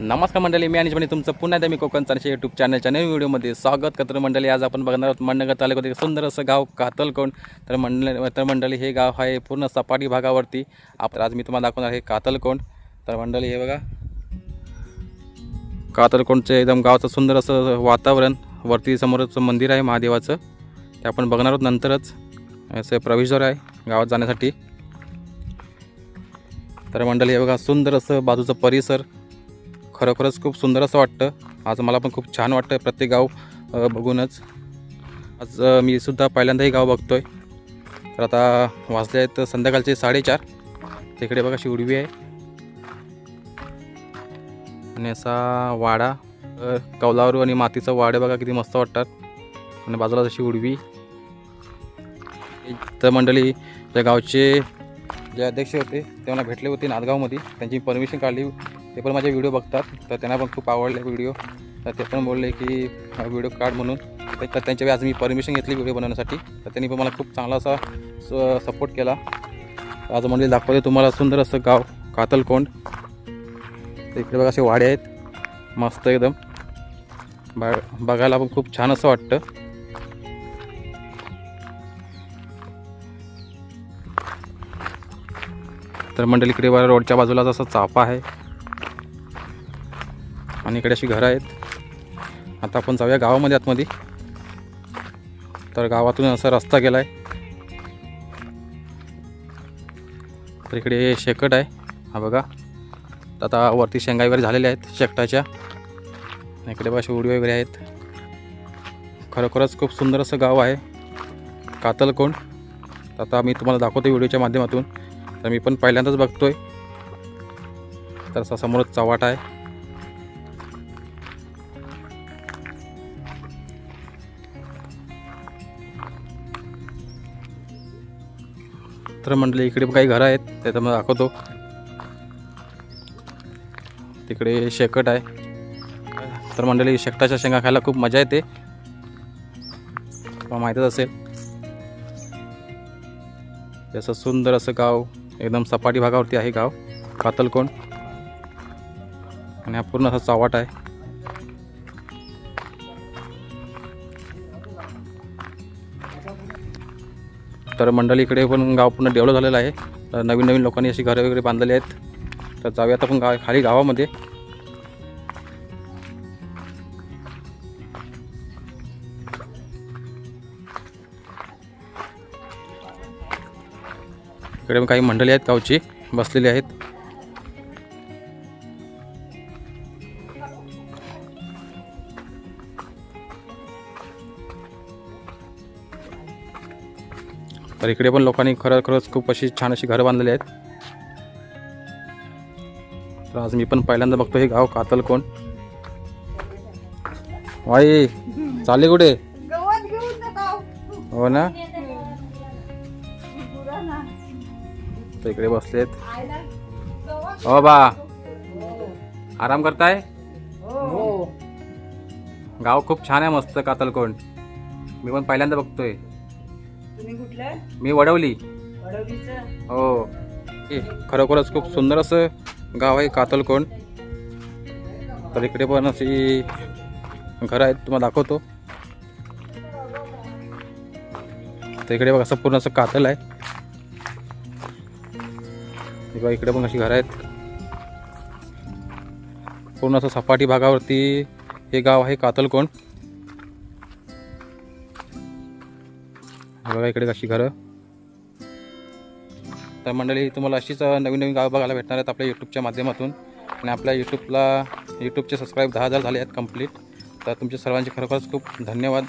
नमस्कार मंडळी मी आणि म्हणजे तुमचं पुन्हा एकदा मी कोकण यूट्यूब चॅनलच्या नवीन व्हिडिओमध्ये स्वागत करतो मंडळी. आज आपण बघणार आहोत मंडणगड तालुक्यात एक सुंदर असं गाव कातलकोंड. तर मंडळ तर मंडळी हे गाव आहे पूर्ण सपाटी भागावरती. आप आज मी तुम्हाला दाखवणार आहे कातलकोंड. तर मंडळी हे बघा. कातलकोंडचे एकदम गावचं सुंदर असं वातावरण. वरती समोरचं मंदिर आहे महादेवाचं. ते आपण बघणार आहोत नंतरच. असं प्रवेशद्वार आहे गावात जाण्यासाठी. तर मंडळी हे बघा सुंदर असं बाजूचं परिसर. खरोखरच खूप सुंदर असं वाटतं. आज मला पण खूप छान वाटतं प्रत्येक गाव बघूनच. आज मी सुद्धा पहिल्यांदाही गाव गाव बघतोय. तर आता वाजले आहेत संध्याकाळचे साडेचार. तिकडे बघा अशी उडवी आहे. आणि असा वाडा अ, कौलारू आणि मातीचा वाडे बघा किती मस्त वाटतात. आणि बाजूला जशी उडवी. तर मंडळी त्या गावचे जे अध्यक्ष होते ते मला भेटले होते नांदगावमध्ये. त्यांची परमिशन काढली. ते पण माझे व्हिडिओ बघतात. तर त्यांना पण खूप आवडले व्हिडिओ तर ते पण बोलले की व्हिडिओ काढ म्हणून. तर त्यांच्या वेळी आज मी परमिशन घेतली व्हिडिओ बनवण्यासाठी. तर त्यांनी पण मला खूप चांगला असा सपोर्ट केला. आज म्हणजे दाखवले तुम्हाला सुंदर असं गाव कातलकोंड. तर इकडे बघा असे वाडे आहेत. मस्त एकदम. बा बघायला पण खूप छान असं वाटतं. तर मंडळी इकडे बघा रोडच्या बाजूला जसं चापा आहे. आणि इकडे अशी घरं आहेत. आता आपण जाऊया गावामध्ये आतमध्ये. तर गावातून असा रस्ता गेला आहे तर इकडे शेकट आहे. हा बघा. आता वरती शेंगा वगैरे झालेल्या आहेत शेकटाच्या. इकडे पाशी अशी उडी वगैरे आहेत. खरोखरच खूप सुंदर असं गाव आहे. कातलकोंड तर आता मी तुम्हाला दाखवतो व्हिडिओच्या माध्यमातून. तर मी पण पहिल्यांदाच बघतोय. तर असा समोरच चव्हाट आहे. तर म्हटलं इकडे काही घरं आहेत ते मग दाखवतो. तिकडे शेकट आहे. तर मंडळी शेकटाच्या शेंगा खायला खूप मजा येते. तुम्हाला माहीतच असेल. त्याचं सुंदर असं गाव एकदम सपाटी भागावरती आहे गाव कातलकोंड आणि हा पूर्ण असा चावाट आहे. तर मंडळी इकडे पण गाव पूर्ण डेव्हलप झालेलं आहे. तर नवीन नवीन लोकांनी अशी घरं वगैरे बांधलेली आहेत. तर जाऊयात आपण गाव खाली गावामध्ये. इकडे पण काही मंडळी आहेत गावची बसलेली आहेत. तर इकडे पण लोकांनी खरं खरंच खूप अशी छान अशी घरं बांधलेली आहेत. तर आज मी पण पहिल्यांदा बघतो हे गाव कातलकोण वाई चालले कुठे? हो ना? तर इकडे बसलेत. हो बा. आराम करताय? हो. गाव खूप छान आहे मस्त कातलकोंड मी पण पहिल्यांदा बघतोय. मी वडवली. हो खरोखरच खूप सुंदर असं गाव आहे कातलकोंड. तर इकडे पण अशी घरं आहेत तुम्हाला दाखवतो. तर इकडे बघा असं पूर्ण असं कातल आहे. बघा इकडे पण अशी घरं आहेत. पूर्ण असं सपाटी भागावरती हे गाव आहे कातलकोंड. बघा इकडे कशी घरं. तर मंडळी तुम्हाला अशीच नवीन नवीन गाव बघायला भेटणार आहेत आपल्या यूट्यूबच्या माध्यमातून. आणि आपल्या यूट्यूबला यूट्यूबचे सबस्क्राईब दहा हजार झाले आहेत कंप्लीट तर तुमच्या सर्वांचे खरोखरच खूप धन्यवाद.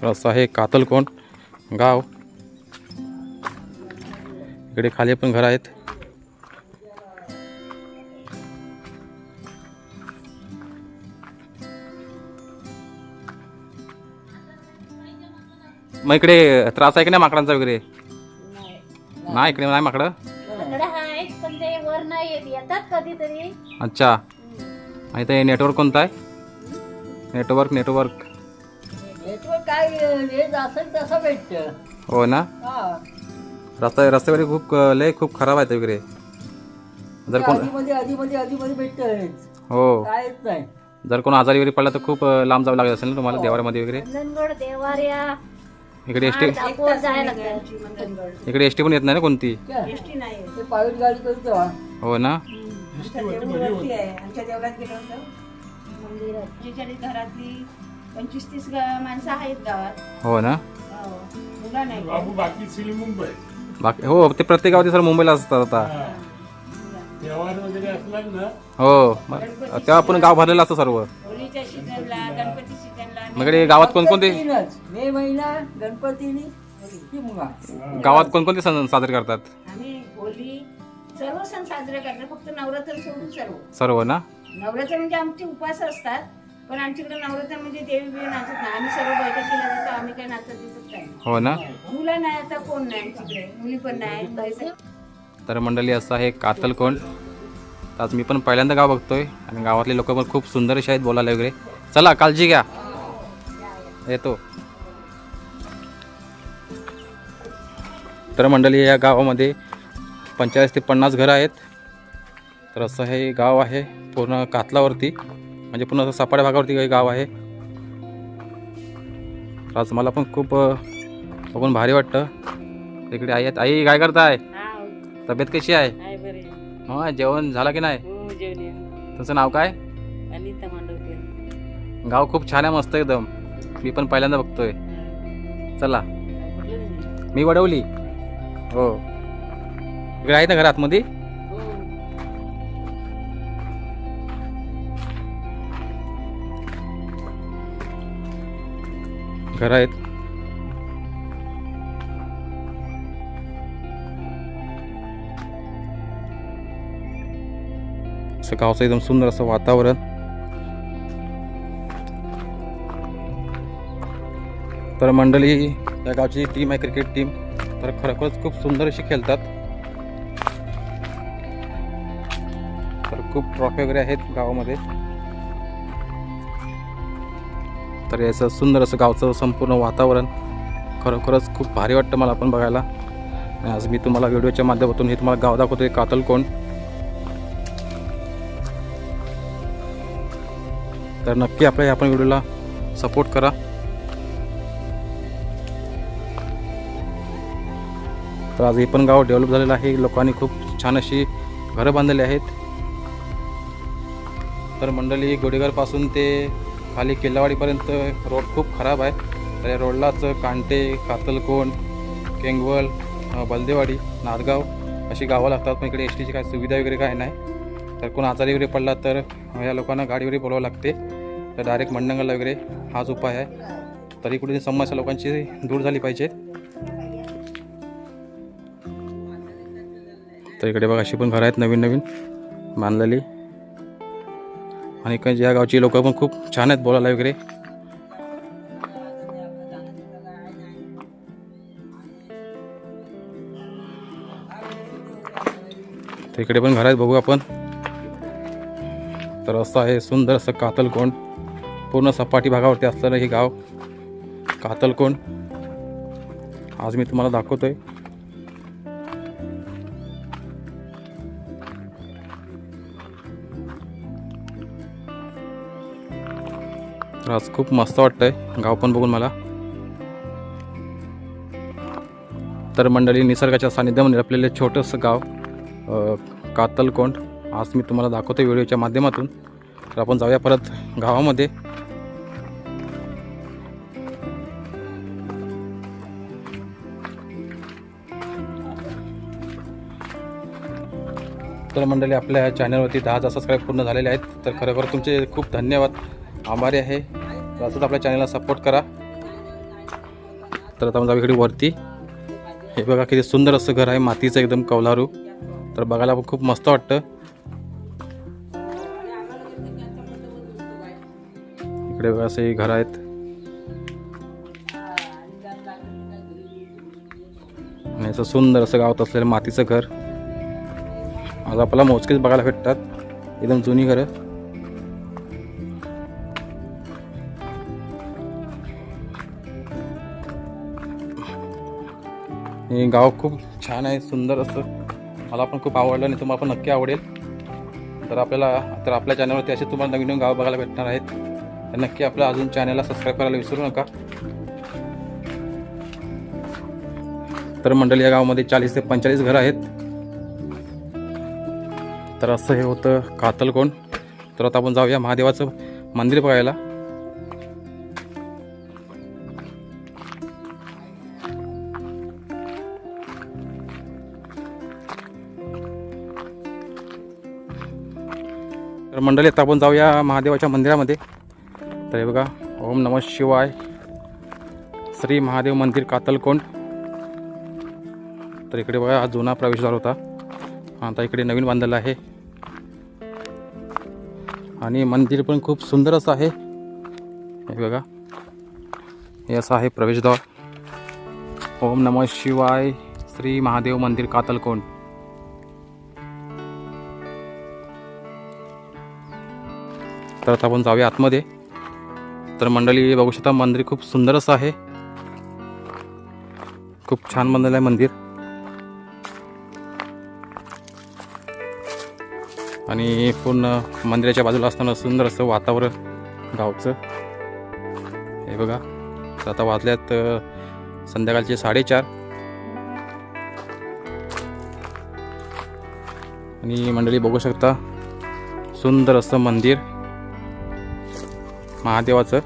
तर असं आहे कातलकोंड गाव. इकडे खाली पण घरं आहेत. मग इकडे त्रास आहे की नाही माकडांचा वगैरे? नाही. इकडे नाही माकडं? माकडं हाय नाही येत येतात कधीतरी. अच्छा. आणि ते नेटवर्क कोणतं आहे? नेटवर्क नेटवर्क नेटवर्क काय रेंज असेल तसं भेटतं. हो ना? हा. रस्ता रस्ते वगैरे खूप लय खूप खराब आहेत वगैरे. जर कोण आधीमध्ये आधीमध्ये आधीमध्ये भेटतं रेंज हो कायच नाही. जर कोण आजारी वगैरे पडला तर खूप लांब जावं लागत असेल ना तुम्हाला देवाऱ्यामध्ये वगैरे? मंदनगड देवाऱ्या इकडे एस टी हा, दापोर जायला लागतं आमची मंडणगड इकडे एस टी पण येत नाही ना कोणती? एसटी हो ना? पंचवीस तीस माणसं आहेत गावात. हो ना? हो. बाकी सिली मुंबई. बाकी हो ते प्रत्येक गावात सर मुंबईला असतात आता. हो. तेव्हा आपण गाव भरलेलं असतं सर्व. गणपती सीझनला मग इकडे गावात कोणकोणते? तीनच. मे महिना गणपतीनी की मुगा. गावात कोणकोणते सण साजरे करतात? आम्ही सर्व सण साजरे करतो फक्त नवरात्र सोडून सर्व. सर्व ना? नवरात्र म्हणजे आमचे उपास असतात पण आमच्याकडे नवरात्र म्हणजे देवी बिवी नाचत नाही. आम्ही सर्व बैठकीला जातो आम्ही काही नाचत दिसत हो ना? मुलं नाही आता कोण नाही आमच्याकडे. मुली पण नाही तर मंडळी असं आहे कातलकोंड तर आज मी पण पहिल्यांदा गाव बघतोय आणि गावातले लोक पण खूप सुंदर असे आहेत बोलायला वगैरे. चला काळजी घ्या. येतो. तर मंडळी या गावामध्ये पंचेचाळीस ते पन्नास घरं आहेत. तर असं हे गाव आहे पूर्ण कातलावरती. म्हणजे पूर्ण असं सपाट्या भागावरती हे गाव आहे. तर आज मला पण खूप बघून भारी वाटतं. तिकडे आई आहेत. आई काय करताय? तब्येत कशी आहे? बरे. हा जेवण झालं की नाही? हो तुमचं नाव काय? गाव खूप छान आहे मस्त एकदम. मी पण पहिल्यांदा बघतोय. चला. मी वडवली. हो. इकडे आहेत ना घरात मध्ये घर आहेत. असं गावचं एकदम सुंदर असं वातावरण. तर मंडळी या गावची टीम आहे क्रिकेट टीम तर खरोखरच खूप सुंदर अशी खेळतात. तर खूप ट्रॉफी वगैरे आहेत गावामध्ये. तर याचं सुंदर असं गावचं संपूर्ण वातावरण खरोखरच खूप भारी वाटतं मला पण बघायला. आणि आज मी तुम्हाला व्हिडिओच्या माध्यमातून हे तुम्हाला गाव दाखवतोय कातलकोण तर नक्की आपल्या आपण पण व्हिडिओला सपोर्ट करा. तर आज हे पण गाव डेव्हलप झालेलं आहे. लोकांनी खूप छान अशी घरं बांधलेली आहेत. तर मंडळी गोडेघरपासून ते खाली किल्लावाडीपर्यंत रोड खूप खराब आहे. तर या रोडलाच कांटे कातलकोंड केंगवल बलदेवाडी नादगाव अशी गावं लागतात. पण इकडे एस टीची काय सुविधा वगैरे काय नाही. तर कोण आजारी वगैरे पडला तर या लोकांना गाडी वगैरे बोलावं लागते. तर डायरेक्ट मंडंगलला वगैरे हाच उपाय आहे. तरी कुठे समस्या लोकांची दूर झाली पाहिजे. तर इकडे बघा अशी पण घरं आहेत नवीन नवीन बांधलेली आणि काही या गावची लोक पण खूप छान आहेत बोलायला वगैरे. तर इकडे पण घर आहेत बघू आपण. तर असं आहे सुंदर असं कातलकोंड. पूर्ण सपाटी भागावरती असलेलं हे गाव. कातलकोंड. आज मी तुम्हाला दाखवतोय. तर आज खूप मस्त वाटतंय. गाव पण बघून मला. तर मंडळी निसर्गाच्या सानिध्यामध्ये आपलेले छोटंसं गाव कातलकोंड. आज मी तुम्हाला दाखवतो व्हिडिओच्या माध्यमातून. तर आपण जाऊया परत गावामध्ये. तर मंडळी आपल्या चॅनलवरती दहा हजार सबस्क्राईब पूर्ण झालेले आहेत. तर खरोखर तुमचे खूप धन्यवाद. आभारी आहे. तर असंच आपल्या चॅनलला सपोर्ट करा. तर आता आपण जाऊ इकडे वरती. हे बघा किती सुंदर असं घर आहे. मातीचं एकदम कौलारू. तर बघायला खूप मस्त वाटतं. इकडे बघा असे घर आहेत. आणि असं सुंदर असं गावात असलेलं मातीचं घर. आज आपल्याला मोजकेच बघायला भेटतात. एकदम जुनी घरं. हे गाव खूप छान आहे सुंदर असं. मला पण खूप आवडलं आणि तुम्हाला पण नक्की आवडेल. तर आपल्याला तर आपल्या चॅनलवरती असे तुम्हाला नवीन नवीन गाव बघायला भेटणार आहेत. तर नक्की आपल्या अजून चॅनलला सबस्क्राईब करायला विसरू नका. तर मंडळी या गावामध्ये चाळीस ते पंचेचाळीस घरं आहेत. तर असं हे होतं कातलकोण तर आता आपण जाऊया महादेवाचं मंदिर बघायला. तर मंडळी आता आपण जाऊया महादेवाच्या मंदिरामध्ये. तर हे बघा ओम नम शिवाय. श्री महादेव मंदिर कातलकोंड. तर इकडे बघा हा जुना प्रवेशद्वार होता. आता इकडे नवीन बांधलेला आहे. आणि मंदिर पण खूप सुंदर असं आहे. हे बघा हे असं आहे प्रवेशद्वार ओम नम शिवाय. श्री महादेव मंदिर कातलकोंड. तर आता आपण जाऊया आतमध्ये. तर मंडळी बघू शकता मंदिर खूप सुंदर असं आहे. खूप छान बनलेलं आहे मंदिर. आणि पूर्ण मंदिराच्या बाजूला असताना सुंदर असं वातावरण गावचं. हे बघा. तर आता वाजल्यात संध्याकाळचे साडेचार. आणि मंडळी बघू शकता सुंदर असं मंदिर. महादेवाचं.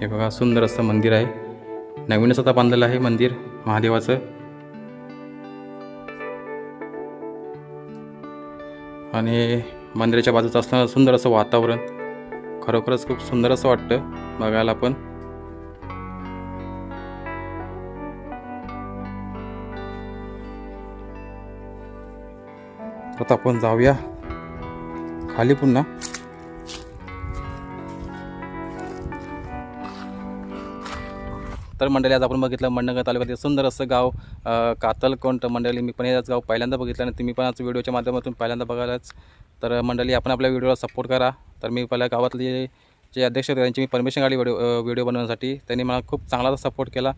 हे बघा सुंदर असं मंदिर आहे. नवीनच आता बांधलेलं आहे मंदिर महादेवाचं. आणि मंदिराच्या बाजूचं असणारं सुंदर असं वातावरण. खरोखरच खूप सुंदर असं वाटतं बघायला पण. आता आपण जाऊया. खाली पुन्हा. तर मंडळी आज आपण बघितलं मंडणगड तालुक्यातील सुंदर असं गाव कातलकोंट मंडळी. मी पण याच गाव पहिल्यांदा बघितलं आणि तुम्ही पण आज व्हिडिओच्या माध्यमातून पहिल्यांदा बघायलाच. तर मंडळी आपण आपल्या व्हिडिओला सपोर्ट करा. तर मी पहिल्या गावातले जे अध्यक्ष होते त्यांची मी परमिशन काढली व्हिडिओ व्हिडिओ बनवण्यासाठी. त्यांनी मला खूप चांगला सपोर्ट केला.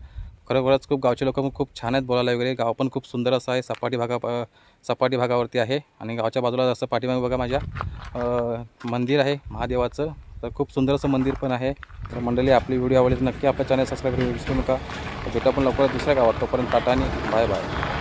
खरोखरच खूप गावचे लोक खूप छान आहेत बोलायला वगैरे. गाव पण खूप सुंदर असं आहे. सपाटी भागा सपाटी भागावरती आहे. आणि गावच्या बाजूला असं पाठीमागे बघा माझ्या मंदिर आहे महादेवाचं. तर खूप सुंदर असं मंदिर पण आहे. तर मंडळी आपली व्हिडिओ आवडली तर नक्की आपल्या चॅनल सबस्क्राईब करून विसरू नका. भेटा पण लवकरच दुसऱ्या गावात. तोपर्यंत टाटा आणि बाय बाय.